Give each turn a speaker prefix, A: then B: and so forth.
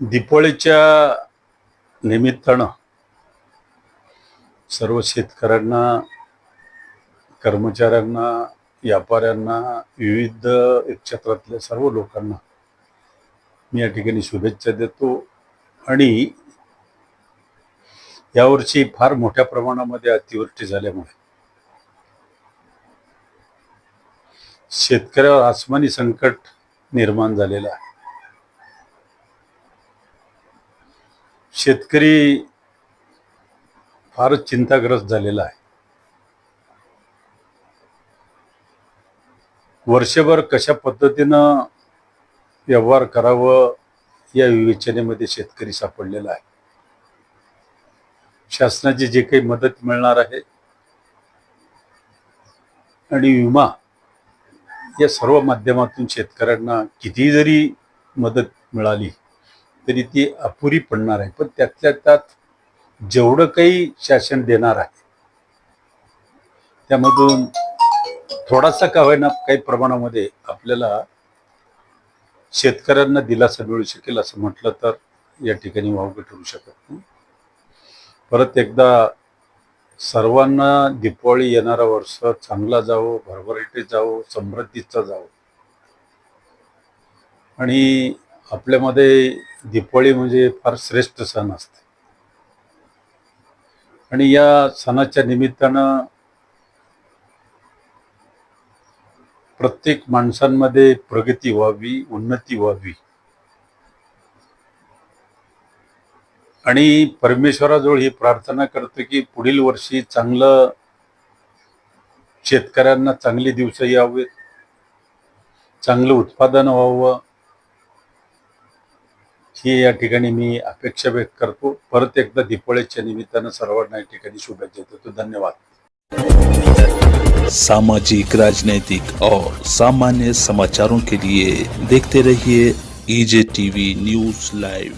A: दिपोळीच्या निमित्तानं सर्व शेतकऱ्यांना कर्मचाऱ्यांना व्यापाऱ्यांना विविध क्षेत्रातल्या सर्व लोकांना मी या ठिकाणी शुभेच्छा देतो. आणि यावर्षी फार मोठ्या प्रमाणामध्ये अतिवृष्टी झाल्यामुळे शेतकऱ्यावर आसमानी संकट निर्माण झालेलं आहे. शेतकरी फारच चिंताग्रस्त झालेला आहे. वर्षभर कशा पद्धतीनं व्यवहार करावं या विवेचनेमध्ये शेतकरी सापडलेला आहे. शासनाची जे काही मदत मिळणार आहे आणि विमा या सर्व माध्यमातून शेतकऱ्यांना किती जरी मदत मिळाली. तरी ती अपुरी पडणार आहे. पण त्यातल्या त्यात जेवढं काही शासन देणार आहे त्यामधून थोडासा का होईना काही प्रमाणामध्ये आपल्याला शेतकऱ्यांना दिलासा मिळू शकेल असं म्हटलं तर या ठिकाणी वावगं ठरू शकत नाही. परत एकदा सर्वांना दीपावली येणारा वर्ष चांगला जावो भरभराटी जावो समृद्धीचा जावो. आणि आपल्यामध्ये दीपावली म्हणजे फार श्रेष्ठ सण असते. आणि या सणाच्या निमित्तानं प्रत्येक माणसांमध्ये प्रगती व्हावी उन्नती व्हावी. आणि परमेश्वराजवळ ही प्रार्थना करतो की पुढील वर्षी चांगलं शेतकऱ्यांना चांगली दिवस यावेत. चांगलं उत्पादन व्हावं. ही या ठिकाणी मी अपेक्षा व्यक्त करतो. परत एकदा दीपावलीच्या निमित्तानं सर्वांना या ठिकाणी शुभेच्छा देतो. धन्यवाद.
B: सामाजिक राजनैतिक और सामान्य समाचारों के लिए देखते रहिए ईजे टीवी न्यूज लाइव